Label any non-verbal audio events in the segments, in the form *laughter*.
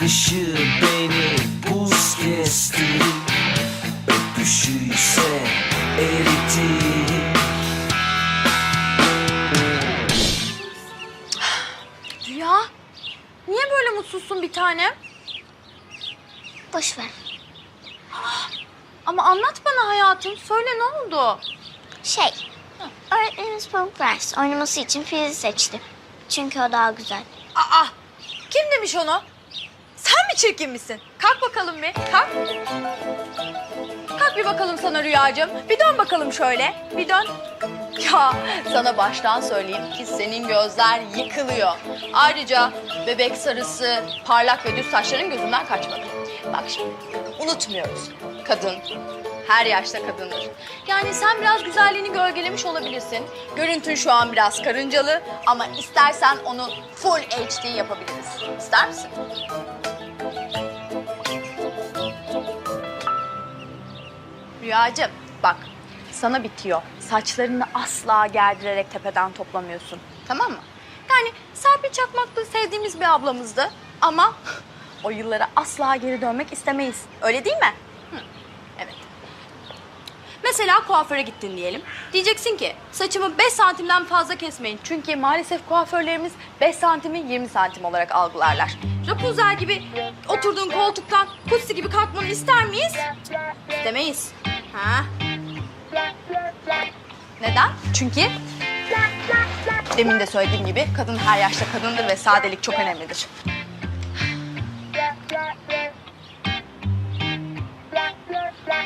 Bakışı beni buz kesti Öpüşü ise eridi Rüya, niye böyle mutsuzsun bir tanem? Boş ver. Ama anlat bana hayatım. Söyle ne oldu? Şey, öğretmenimiz pamuk ders oynaması için Filiz'i seçti. Çünkü o daha güzel. Aa, kim demiş onu? Mi çirkin misin? Kalk bakalım bir, kalk. Kalk bir bakalım sana Rüyacığım. Bir dön bakalım şöyle, bir dön. Ya sana baştan söyleyeyim ki senin gözler yıkılıyor. Ayrıca bebek sarısı, parlak ve düz saçların gözünden kaçmadı. Bak şimdi, unutmuyoruz. Kadın her yaşta kadındır. Yani sen biraz güzelliğini gölgelemiş olabilirsin. Görüntün şu an biraz karıncalı ama istersen onu full HD yapabiliriz. İster misin? Rüyacığım bak sana bitiyor. Saçlarını asla gerdirerek tepeden toplamıyorsun. Tamam mı? Yani Serpil Çakmak da sevdiğimiz bir ablamızdı. Ama *laughs* o yıllara asla geri dönmek istemeyiz. Öyle değil mi? Hı, Evet. Mesela kuaföre gittin diyelim. Diyeceksin ki saçımı 5 santimden fazla kesmeyin. Çünkü maalesef kuaförlerimiz 5 santimi 20 santim olarak algılarlar. Rapunzel gibi oturduğun koltuktan kutsi gibi kalkmanı ister miyiz? İstemeyiz. Ha? Neden? Çünkü demin de söylediğim gibi kadın her yaşta kadındır ve sadelik çok önemlidir.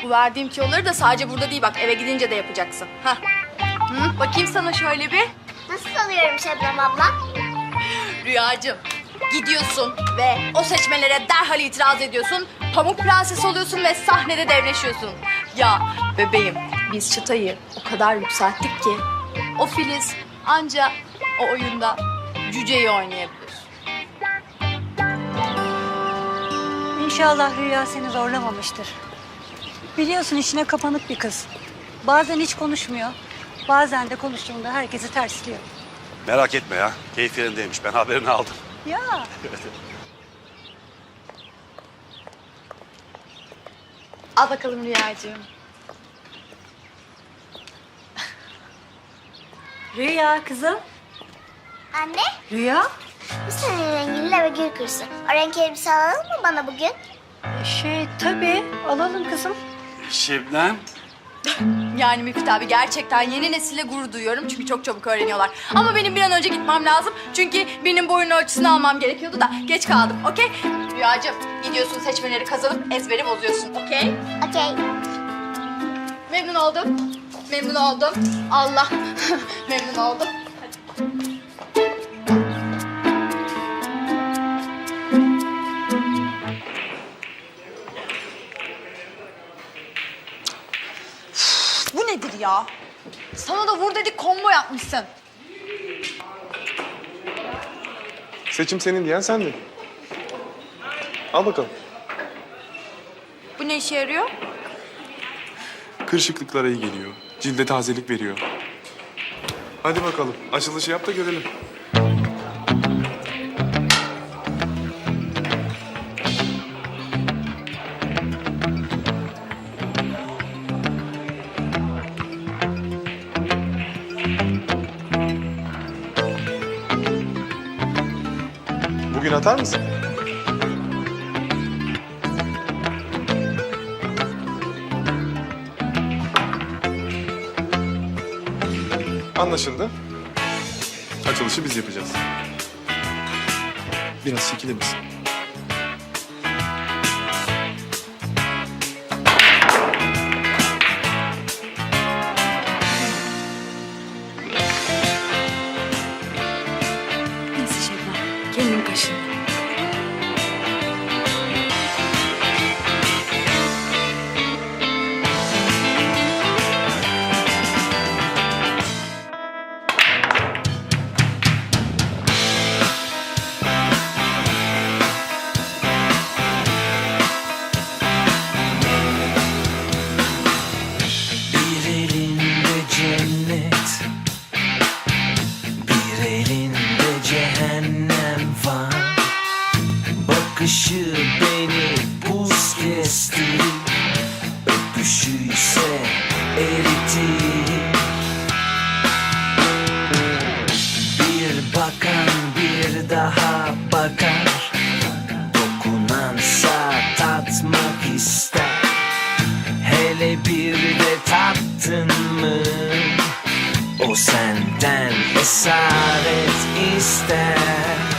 Bu verdiğim tüyoları da sadece burada değil bak eve gidince de yapacaksın. Hah. Hı, bakayım sana şöyle bir. Nasıl alıyorum Şebnem abla? *gasps* Rüyacığım gidiyorsun ve o seçmelere derhal itiraz ediyorsun. Pamuk prenses oluyorsun ve sahnede devleşiyorsun. Ya bebeğim biz çıtayı o kadar yükselttik ki o Filiz anca o oyunda cüceyi oynayabilir. İnşallah Rüya seni zorlamamıştır. Biliyorsun içine kapanık bir kız. Bazen hiç konuşmuyor. Bazen de konuştuğunda herkesi tersliyor. Merak etme ya. Keyif yerindeymiş. Ben haberini aldım. Ya *laughs* Al bakalım Rüyacığım. *laughs* Rüya kızım. Anne, Rüya. bu senin renginle ve gül kırsın. O renk elbise alalım mı bana bugün? Şey tabii alalım kızım. Şebnem. Yani Müfit abi gerçekten yeni nesile gurur duyuyorum çünkü çok çabuk öğreniyorlar. Ama benim bir an önce gitmem lazım çünkü birinin boyun ölçüsünü almam gerekiyordu da geç kaldım okey? Rüyacığım gidiyorsun seçmeleri kazanıp ezberi bozuyorsun okey? Okey. Memnun oldum. Memnun oldum. Allah *laughs* memnun oldum. Nedir ya? Sana da vur dedik combo yapmışsın. Seçim senin diyen sendin. Al bakalım. Bu ne işe yarıyor? Kırışıklıklara iyi geliyor. Cilde tazelik veriyor. Hadi bakalım. Açılışı yap da görelim. Atar mısın? Anlaşıldı. Açılışı biz yapacağız. Biraz çekilir misin? Bir bakan bir daha bakar. Dokunansa tatmak ister. Hele bir de tattın mı? O senden esaret ister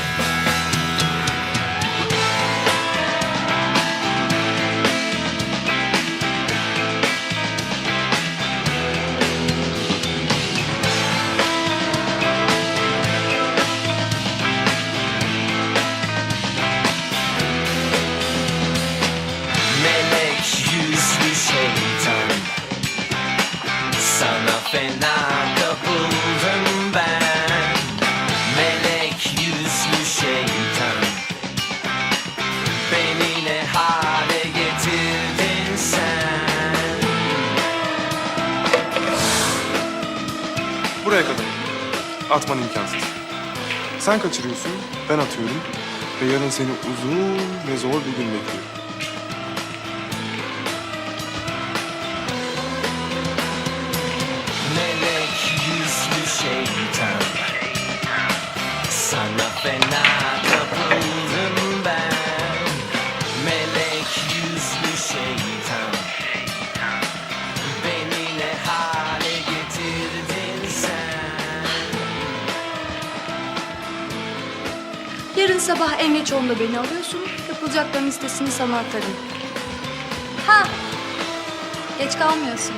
Atman imkansız. Sen kaçırıyorsun, ben atıyorum. Ve yarın seni uzun ve zor bir gün bekliyor. Melek yüzlü şeytan Sana fena kapıldım Yarın sabah en geç onda beni alıyorsun. Yapılacakların listesini sana atarım. Ha! Geç kalmıyorsun.